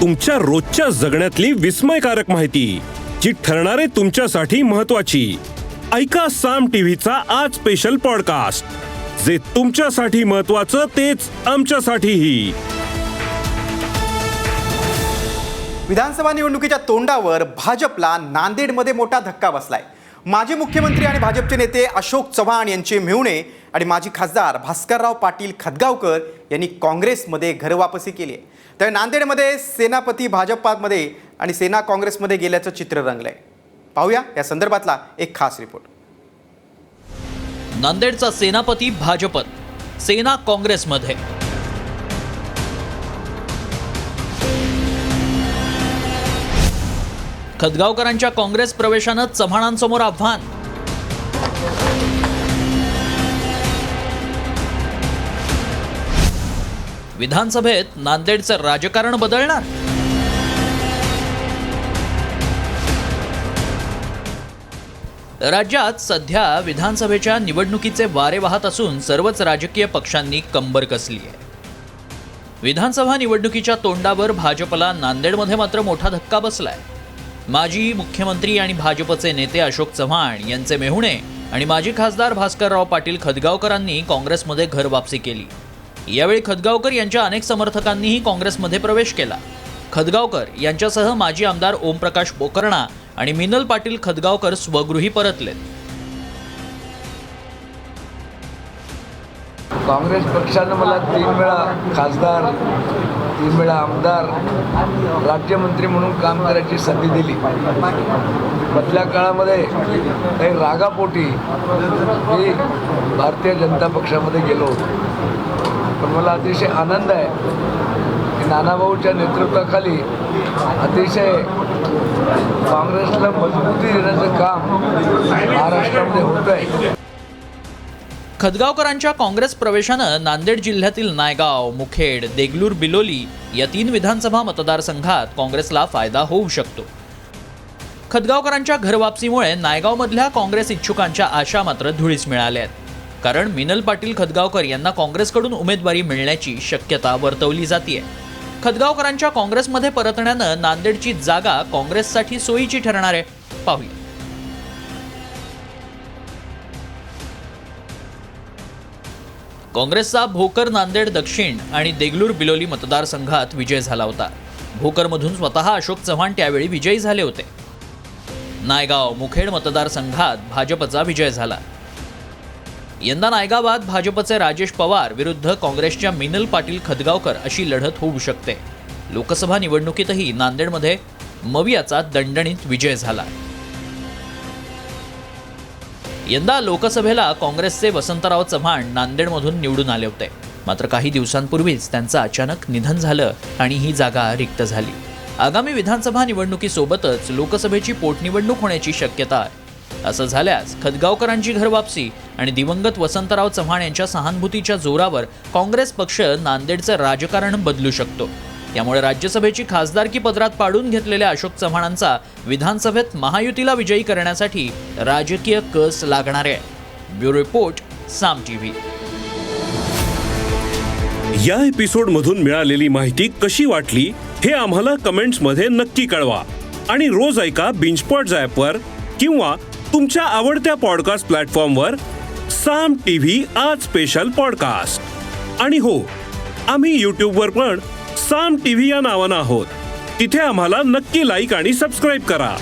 तुमच्या रोजच्या जगण्यातली विस्मयकारक माहिती जी ठरणारे तुमच्यासाठी महत्वाची ऐका साम टीव्हीचा आज स्पेशल पॉडकास्ट जे तुमच्यासाठी महत्वाचं तेच आमच्यासाठीही. विधानसभा निवडणुकीच्या तोंडावर भाजपला नांदेडमध्ये मोठा धक्का बसलाय. माजी मुख्यमंत्री आणि भाजपचे नेते अशोक चव्हाण यांचे मिळणे आणि माजी खासदार भास्करराव पाटील खदगावकर यांनी काँग्रेसमध्ये घरवापसी केली. आहे तर नांदेडमध्ये सेनापती भाजपामध्ये आणि सेना काँग्रेसमध्ये गेल्याचं चित्र रंगलंय. पाहूया या संदर्भातला एक खास रिपोर्ट. नांदेडचा सेनापती भाजपत सेना काँग्रेसमध्ये. खदगावकरांच्या काँग्रेस प्रवेशानं चव्हाणांसमोर आव्हान. विधानसभेत नांदेडचं राजकारण बदलणार? राज्यात सध्या विधानसभेच्या निवडणुकीचे वारे वाहत असून सर्वच राजकीय पक्षांनी कंबर कसली आहे. विधानसभा निवडणुकीच्या तोंडावर भाजपला नांदेडमध्ये मात्र मोठा धक्का बसलाय. माजी मुख्यमंत्री आणि भाजपचे नेते अशोक चव्हाण यांचे मेहुणे आणि माजी खासदार भास्करराव पाटील खदगावकरांनी काँग्रेसमध्ये घर वापसी केली. यावेळी खदगावकर यांच्या अनेक समर्थकांनीही काँग्रेसमध्ये प्रवेश केला. खदगावकर यांच्यासह माजी आमदार ओमप्रकाश पोकर्णा आणि मिनल पाटील खदगावकर स्वगृही परतलेत. काँग्रेस पक्षानं मला तीन वेळा खासदार तीन वेळा आमदार राज्यमंत्री म्हणून काम करायची संधी दिली. मधल्या काळामध्ये काही रागापोटी मी भारतीय जनता पक्षामध्ये गेलो होतो. पण मला अतिशय आनंद आहे. की नानाभाऊच्या नेतृत्वाखाली अतिशय काँग्रेसला मजबूती देण्याचं काम महाराष्ट्रामध्ये होत आहे खदगावकरांच्या काँग्रेस प्रवेशानं नांदेड जिल्ह्यातील नायगाव मुखेड देगलूर बिलोली या तीन विधानसभा मतदारसंघात काँग्रेसला फायदा होऊ शकतो. खदगावकरांच्या घरवापसीमुळे नायगावमधल्या काँग्रेस इच्छुकांच्या आशा मात्र धुळीस मिळाल्या आहेत कारण मिनल पाटील खदगावकर यांना काँग्रेसकडून उमेदवारी मिळण्याची शक्यता वर्तवली जाते खदगावकरांच्या काँग्रेसमध्ये परतण्यानं नांदेडची जागा काँग्रेससाठी सोयीची ठरणार आहे. पाहूया. काँग्रेसचा भोकर नांदेड दक्षिण आणि देगलूर बिलोली मतदारसंघात विजय झाला होता. भोकरमधून स्वतः अशोक चव्हाण त्यावेळी विजयी झाले होते. नायगाव मुखेड मतदारसंघात भाजपचा विजय झाला. यंदा नायगावात भाजपचे राजेश पवार विरुद्ध काँग्रेसच्या मिनल पाटील खदगावकर अशी लढत होऊ शकते. लोकसभा निवडणुकीतही नांदेडमध्ये मवियाचा दणदणीत विजय झाला. यंदा लोकसभेला काँग्रेसचे वसंतराव चव्हाण नांदेडमधून निवडून आले होते. मात्र काही दिवसांपूर्वीच त्यांचं अचानक निधन झालं आणि ही जागा रिक्त झाली. आगामी विधानसभा निवडणुकीसोबतच लोकसभेची पोटनिवडणूक होण्याची शक्यता आहे. असं झाल्यास खदगावकरांची घरवापसी आणि दिवंगत वसंतराव चव्हाण यांच्या सहानुभूतीच्या जोरावर काँग्रेस पक्ष नांदेडचं राजकारण बदलू शकतो. त्यामुळे राज्यसभेची खासदारकी पदरात पाडून घेतलेल्या अशोक चव्हाणांचा विधानसभेत महायुतीला विजयी करण्यासाठी राजकीय कस लागणार आहे. Bureau report Saam TV. या एपिसोड मधून मिळालेली माहिती कशी वाटली हे आम्हाला कमेंट्समध्ये नक्की कळवा. आणि रोज ऐका बिंचपॉट वर किंवा तुमच्या आवडत्या पॉडकास्ट प्लॅटफॉर्मवर साम टीव्ही आज स्पेशल पॉडकास्ट. आणि हो आम्ही यूट्यूबवर पण साम टीव्ही या नावानं आहोत. तिथे आम्हाला नक्की लाईक आणि सबस्क्राईब करा.